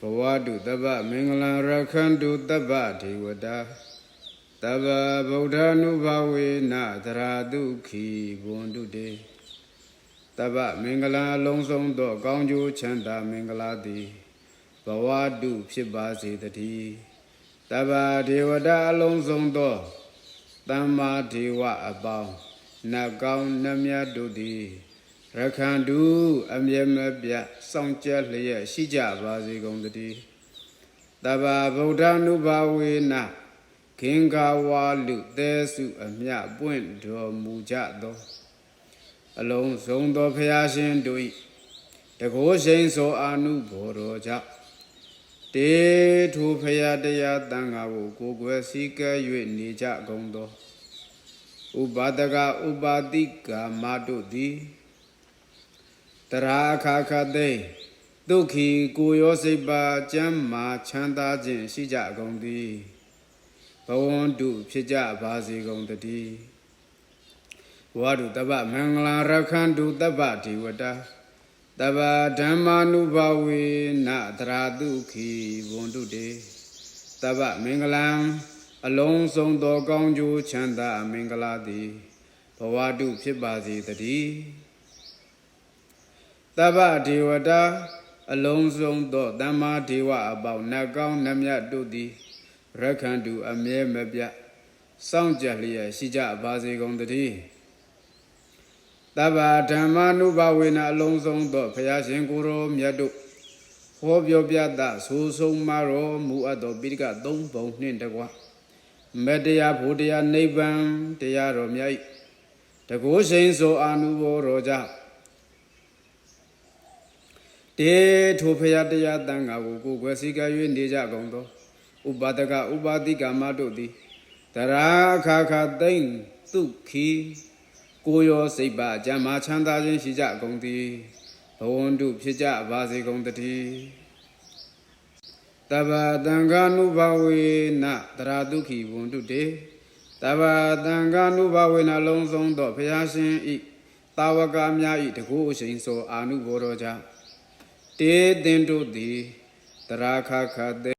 ဘဝတုတပ္ပမင်္ဂလံရခန္တုတပ္ပဒေဝတာတပ္ပဗုဒ္ဓ ानु ဘဝေနသရာတုခိဘွန်တုတေတပ္ပမင်္ဂလံအလုံးစုံသော ကောင်းကျိုးချမ်းသာမင်္ဂလာသည်ဘဝတုဖြစ်ပါစေတည်းတပ္ပဒေဝတာအလုံးစုံသောသမ္မာဒေဝအပေါင်းနတ်ကောင်းနတ်မြတ်တို့သည် ရခန္တုအမြဲမပြတ်စောင့်ကြလျက်ရှိကြပါစေကုန်တည်းတပ္ပဗုဒ္ဓ ानु ဘဝေနခင်္ဃဝါလူသဲစုအမြပွင့်တော်မူကြသောအလုံးစုံသောဖရာရှင်တို့၏တကောရှိန်သောအာနုဘော်တော်ကြောင့်တေထုဖရာတရားတန်ခါကိုကိုယ်ွယ်စည်းကဲ၍နေကြကုန်သောဥပါဒကဥပါတိကာမတို့သည် တရာခါခသိဒုက္ခီကိုရောစိတ်ပါကျမ်းမာချမ်းသာခြင်းရှိကြကုန်သည်ဘဝန္တုဖြစ်ကြပါစေကုန်တည်းဝါဒုတပ္ပမင်္ဂလာရခန္တုတပ္ပဒီဝတာတပ္ပဓမ္မာနုဘဝေနသရာတုခိဘွန်တုတေတပ္ပမင်္ဂလံအလုံးစုံသောကောင်းကျိုးချမ်းသာမင်္ဂလာသည်ဘဝတုဖြစ်ပါစေတည်း တပ္ပဒေဝတာအလုံးစုံသောတမ္မာဒေဝအပေါင်းနတ်ကောင်းနတ်မြတ်တို့သည်ရခန္တုအမြဲမပြတ်စောင့်ကြလျက်ရှိကြပါစေကုန်တည်းတဗ္ဗဓမ္မာနုဘဝေနအလုံးစုံသောဘုရားရှင်ကိုယ်တော်မြတ်တို့ဟောပြောပြသဆိုဆုံးမတော်မူအပ်သောပိဋကသုံးပုံနှင့်တကွမတရားဘုတရားနိဗ္ဗာန်တရားတော်မြတ်၏တကုရှိန်ဆိုအာနုဘောတော်ကြောင့် တေထိုဖရာတရားတန်ခါကိုကိုယ်ွယ်စည်းကပ်၍နေကြကုန်သောဥပါဒကဥပါတိကာမတို့သည်တရာခါခါသိမ့်သုခီကိုရောစိတ်ပါအကျမ်းမာချမ်းသာခြင်းရှိကြကုန်သည်ဘဝန္တုဖြစ်ကြပါစေကုန်တည်းတဗ္ဗတံဃာနုဘဝေနတရာဒုခိဝန္တုတေတဗ္ဗတံဃာနုဘဝေနလုံးစုံသောဘုရားရှင်ဤတာဝကများဤတကုအရှိန်သောအာနုဘောတော်ကြောင့် တေတင်တို့သည်တရာခခ